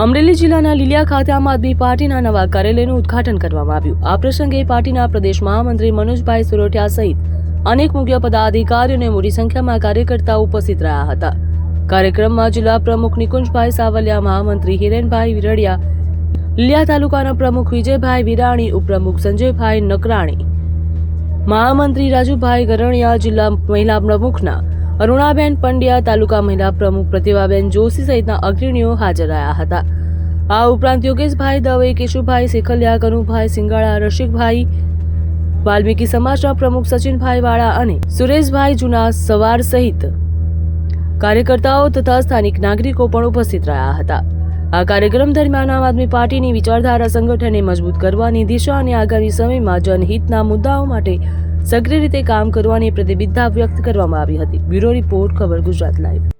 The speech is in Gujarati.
અમરેલી જિલ્લાના લીલિયા ખાતે આમ આદમી પાર્ટીના નવા કાર્યાલયનું ઉદ્ઘાટન કરવામાં આવ્યું. આ પ્રસંગે પાર્ટીના પ્રદેશ મહામંત્રી મનોજભાઈ સુરઠિયા સહિત અનેક મુખ્ય પદાધિકારીઓ અને મોટી સંખ્યામાં કાર્યકર્તાઓ ઉપસ્થિત રહ્યા હતા. કાર્યક્રમમાં જિલ્લા પ્રમુખ નિકુંજભાઈ સાવલિયા, મહામંત્રી હિરેનભાઈ વિરડિયા, લીલિયા તાલુકાના પ્રમુખ વિજયભાઈ વિરાણી, ઉપપ્રમુખ સંજયભાઈ નકરાણી, મહામંત્રી રાજુભાઈ ગરણિયા, જિલ્લા મહિલા પ્રમુખના અરુણાબેન પંડ્યા તાલુકા મહિલા પ્રમુખ પ્રતિભાબેન જોશી સહિતના અગ્રણીઓ હાજર રહ્યા હતા. આ ઉપરાંત યોગેશભાઈ દવે, કેશુભાઈ શેખલિયા, કનુભાઈ સિંગાળા, રસિકભાઈ વાલ્મીકી સમાજના પ્રમુખ સચિનભાઈ વાળા અને સુરેશભાઈ જુના સવાર સહિત કાર્યકર્તાઓ તથા સ્થાનિક નાગરિકો પણ ઉપસ્થિત રહ્યા હતા. આ કાર્યક્રમ દરમિયાન આમ આદમી પાર્ટીની વિચારધારા સંગઠને મજબૂત કરવાની દિશા અને આગામી સમયમાં જનહિતના મુદ્દાઓ માટે સક્રિય રીતે કામ કરવાની પ્રતિબદ્ધતા વ્યક્ત કરવામાં આવી હતી. બ્યુરો રિપોર્ટ ખબર ગુજરાત લાઈવ.